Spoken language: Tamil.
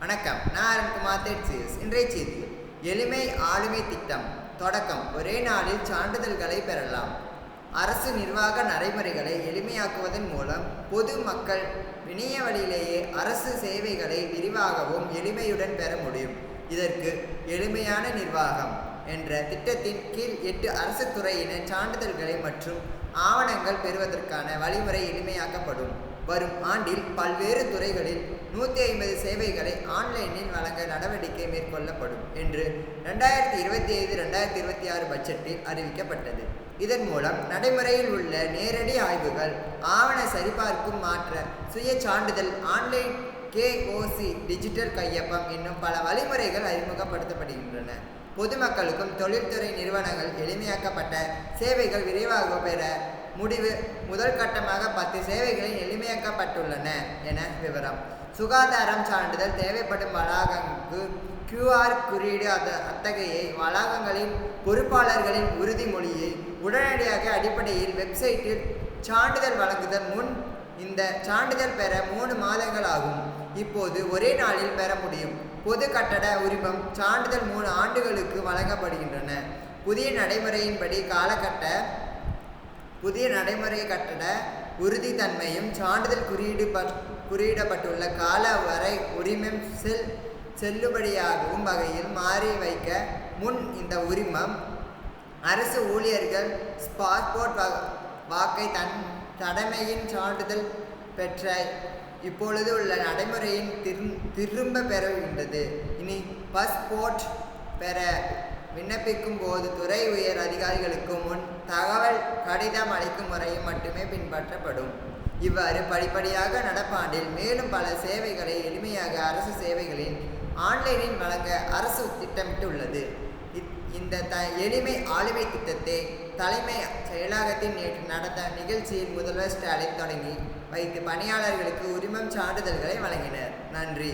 வணக்கம். நான் அருண்குமார் தெட்சியஸ் இன்றைய செய்தி எளிமை ஆளுமை திட்டம். தொடக்கம். ஒரே நாளில் சான்றிதழ்களை பெறலாம். அரசு நிர்வாக நடைமுறைகளை எளிமையாக்குவதன் மூலம் பொது மக்கள் இணைய வழியிலேயே அரசு சேவைகளை விரிவாகவும் எளிமையுடன் பெற முடியும். இதற்கு எளிமையான நிர்வாகம் என்ற திட்டத்தின் கீழ் எட்டு அரசு துறையினர் சான்றிதழ்களை மற்றும் ஆவணங்கள் பெறுவதற்கான வழிமுறை எளிமையாக்கப்படும். வரும் ஆண்டில் பல்வேறு துறைகளில் நூற்றி ஐம்பது சேவைகளை ஆன்லைனில் வழங்க நடவடிக்கை மேற்கொள்ளப்படும் என்று ரெண்டாயிரத்தி இருபத்தி ஐந்து ரெண்டாயிரத்தி இருபத்தி ஆறு பட்ஜெட்டில் அறிவிக்கப்பட்டது. இதன் மூலம் நடைமுறையில் உள்ள நேரடி ஆய்வுகள் ஆவண சரிபார்க்கும் மாற்ற சுய சான்றிதழ் ஆன்லைன் கேஓசி டிஜிட்டல் கையொப்பம் என்னும் பல வழிமுறைகள் அறிமுகப்படுத்தப்படுகின்றன. பொதுமக்களுக்கும் தொழில்துறை நிறுவனங்கள் எளிமையாக்கப்பட்ட சேவைகள் விரைவாக பெற முடிவு. முதல் கட்டமாக பத்து சேவைகளில் எளிமையாக்கப்பட்டுள்ளன என விவரம். சுகாதாரம் சான்றிதழ் தேவைப்படும் வளாகங்களுக்கு கியூஆர் குறியீடு அத்த அத்தகைய வளாகங்களின் பொறுப்பாளர்களின் உறுதிமொழியை உடனடியாக அடிப்படையில் வெப்சைட்டில் சான்றிதழ் வழங்குதல் முன் இந்த சான்றிதழ் பெற மூணு மாதங்கள் ஆகும். இப்போது ஒரே நாளில் பெற முடியும். பொது கட்டட உரிமம் சான்றிதழ் மூணு ஆண்டுகளுக்கு வழங்கப்படுகின்றன. புதிய நடைமுறையின்படி காலகட்ட புதிய நடைமுறை கட்டட உறுதித்தன்மையும் சான்றிதழ் குறியீடு குறியிடப்பட்டுள்ள கால வரை உரிமம் செல் செல்லுபடியாகும் வகையில் மாறி வைக்க முன் இந்த உரிமம். அரசு ஊழியர்கள் பாஸ்போர்ட் வாக்கை தன் தடமையின் சான்றிதழ் பெற்ற இப்பொழுது உள்ள நடைமுறையின் திரும்ப பெறுகின்றது இனி பாஸ்போர்ட் பெற விண்ணப்பிக்கும் போது துறை உயர் அதிகாரிகளுக்கு முன் தகவல் கடிதம் அளிக்கும் முறையும் மட்டுமே பின்பற்றப்படும். இவ்வாறு படிப்படியாக நடப்பாண்டில் மேலும் பல சேவைகளை எளிமையாக அரசு சேவைகளில் ஆன்லைனில் வழங்க அரசு திட்டமிட்டுள்ளது. இந்த த எளிமை ஆளுமை திட்டத்தை தலைமை செயலகத்தின் நேற்று நடந்த நிகழ்ச்சியில் முதல்வர் ஸ்டாலின் தொடங்கி வைத்து பணியாளர்களுக்கு உரிமம் சான்றிதழ்களை வழங்கினர். நன்றி.